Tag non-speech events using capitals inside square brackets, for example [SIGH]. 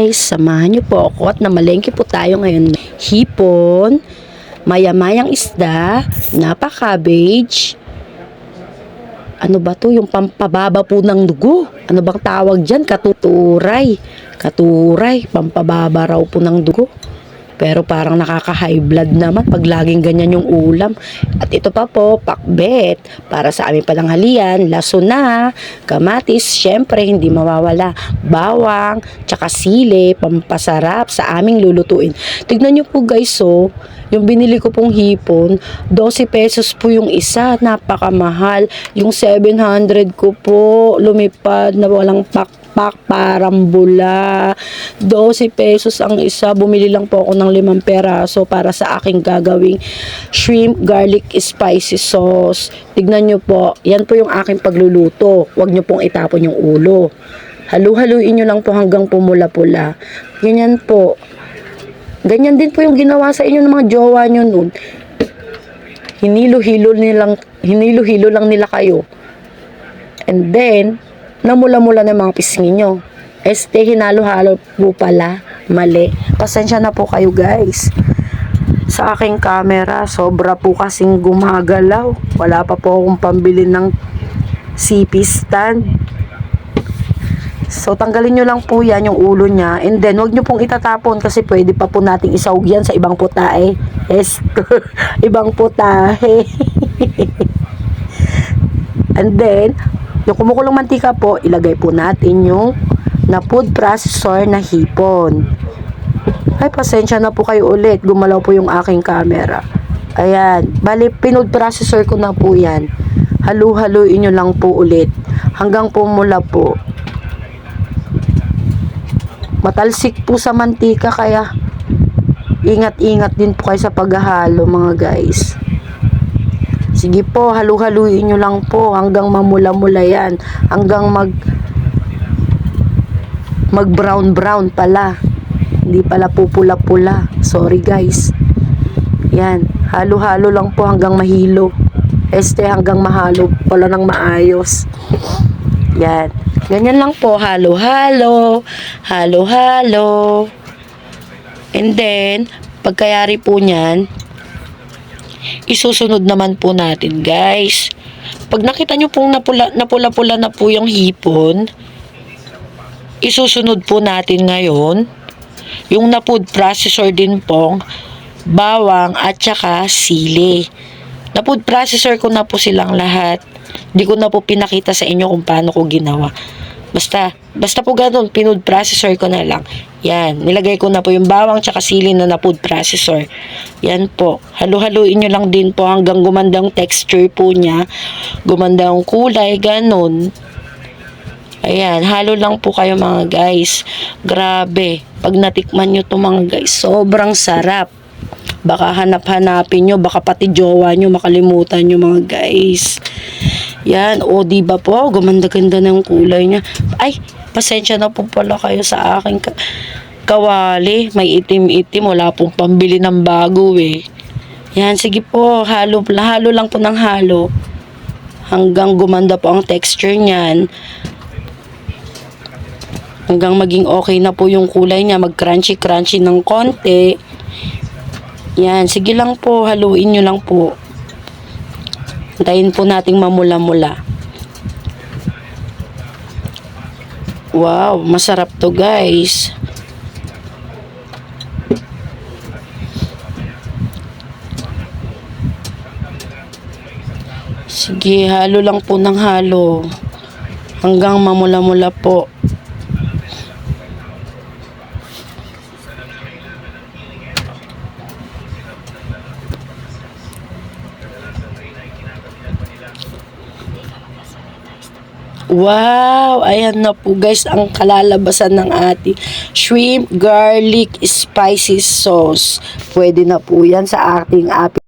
guys, samahan niyo po ako at namalengke po tayo ngayon. Hipon, maya-mayang isda, napa-cabbage, ano ba to? Yung pampababa po ng dugo. Ano bang tawag dyan? Katuturay. Katuray. Pampababa raw po ng dugo. Pero parang nakaka-high blood naman pag laging ganyan yung ulam. At ito pa po, pakbet. Para sa aming palanghalian, laso na, kamatis, syempre hindi mawawala. Bawang, tsaka sili, pampasarap sa aming lulutuin. Tignan nyo po guys, so, yung binili ko pong hipon, 12 pesos po yung isa, napakamahal. Yung 700 ko po, lumipad na walang pakpak, parang bula. 12 pesos ang isa, bumili lang po ako ng 5 peraso para sa aking gagawing shrimp garlic spicy sauce. Tignan nyo po, yan po yung aking pagluluto. Huwag nyo pong itapon yung ulo. Halu-haluin nyo lang po hanggang pumula-pula. Ganyan po. Ganyan din po yung ginawa sa inyo ng mga jowa nyo nun. Hinilo-hilo nilang, hinilo-hilo lang nila kayo. And then, namula-mula na mga pisngi nyo. Este, hinalo-halo po pala. Mali. Pasensya na po kayo guys. Sa aking camera, sobra po kasing gumagalaw. Wala pa po akong pambili ng CP stand. So, tanggalin nyo lang po yan, yung ulo niya. And then, wag nyo pong itatapon kasi pwede pa po nating isawag yan sa ibang putahe. Yes, [LAUGHS] ibang putahe. [LAUGHS] And then, yung kumukulong mantika po, ilagay po natin yung na food processor na hipon. Ay, pasensya na po kayo ulit. Gumalaw po yung aking camera. Ayan. Bali, pinood processor ko na po yan. Halu-haluin nyo lang po ulit. Hanggang pumula po. Matalsik po sa mantika kaya ingat-ingat din po kayo sa paghahalo mga guys. Sige po, halu-haluin nyo lang po hanggang mamula-mula yan. Hanggang mag mag brown brown pala. Hindi pala pupula-pula. Sorry guys. Yan. Halo-halo lang po hanggang mahilo. Este hanggang mahalo pala ng maayos. Yan. Ganyan lang po. Halo-halo. Halo-halo. And then, pagkayari po niyan, isusunod naman po natin guys. Pag nakita nyo pong napula, napula-pula na po yung hipon, isusunod po natin ngayon yung na food processor din pong bawang at saka sili. Na food processor ko na po silang lahat. Hindi ko na po pinakita sa inyo kung paano ko ginawa. Basta, basta po ganun, pinood processor ko na lang. Yan, nilagay ko na po yung bawang tsaka sili na na food processor. Yan po. Halu-haluin nyo lang din po hanggang gumandang texture po niya. Gumandang kulay, ganun. Ayan, halo lang po kayo mga guys. Grabe. Pag natikman nyo to mga guys, sobrang sarap. Baka hanap-hanapin nyo, baka pati jowa nyo makalimutan nyo mga guys. Yan, o di ba po, gumanda-ganda yung kulay niya. Ay, pasensya na po pala kayo sa aking ka- kawali. May itim-itim, wala pong pambili ng bago eh. Yan, sige po, halo, halo lang po ng halo. Hanggang gumanda po ang texture niyan hanggang maging okay na po yung kulay niya, mag-crunchy-crunchy ng konti. Yan, sige lang po, haluin nyo lang po. Antayin po nating mamula-mula. Wow, masarap to guys. Sige, halo lang po ng halo. Hanggang mamula-mula po. Wow! Ayan na po guys ang kalalabasan ng ating shrimp garlic spicy sauce. Pwede na po yan sa ating ating